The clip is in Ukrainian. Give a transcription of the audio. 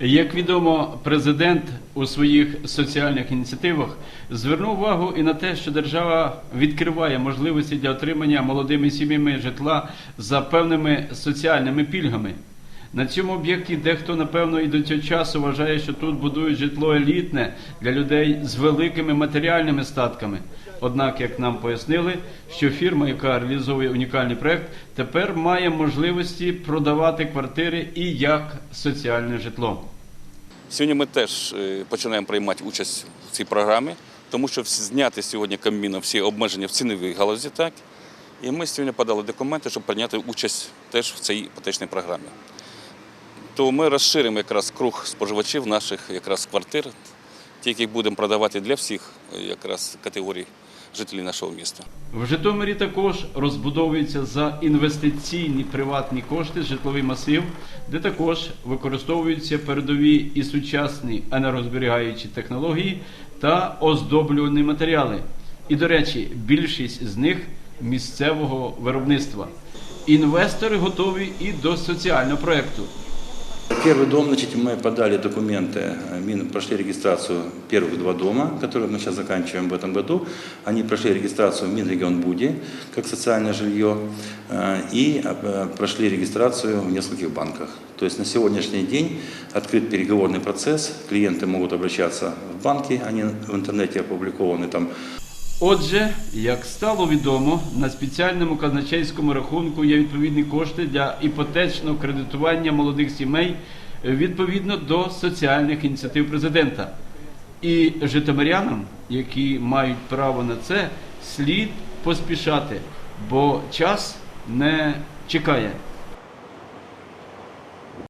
Як відомо, президент у своїх соціальних ініціативах звернув увагу і на те, що держава відкриває можливості для отримання молодими сім'ями житла за певними соціальними пільгами. На цьому об'єкті дехто, напевно, і до цього часу вважає, що тут будують житло елітне для людей з великими матеріальними статками. Однак, як нам пояснили, що фірма, яка реалізовує унікальний проект, тепер має можливості продавати квартири і як соціальне житло. Сьогодні ми теж е, починаємо приймати участь в цій програмі, тому що зняти сьогодні Кабміном всі обмеження в ціновій галузі, так? І ми сьогодні подали документи, щоб прийняти участь теж в цій іпотечній програмі. То ми розширимо якраз круг споживачів наших якраз квартир, ті, які будемо продавати для всіх е, якраз категорій жителів нашого міста. В Житомирі також розбудовується за інвестиційні приватні кошти житловий масив, де також використовуються передові і сучасні енергозберігаючі технології та оздоблювані матеріали. І, до речі, більшість з них місцевого виробництва. Інвестори готові і до соціального проекту. Первый дом, значит, мы подали документы, э, Мин прошли регистрацию первых два дома, которые мы сейчас заканчиваем в этом году. Они прошли регистрацию в Минрегионбуде как социальное жилье э, и э, прошли регистрацию в нескольких банках. То есть на сегодняшний день открыт переговорный процесс, клиенты могут обращаться в банки, они в интернете опубликованы там Отже, як стало відомо, на спеціальному казначейському рахунку є відповідні кошти для іпотечного кредитування молодих сімей відповідно до соціальних ініціатив президента. І житомирянам, які мають право на це, слід поспішати, бо час не чекає.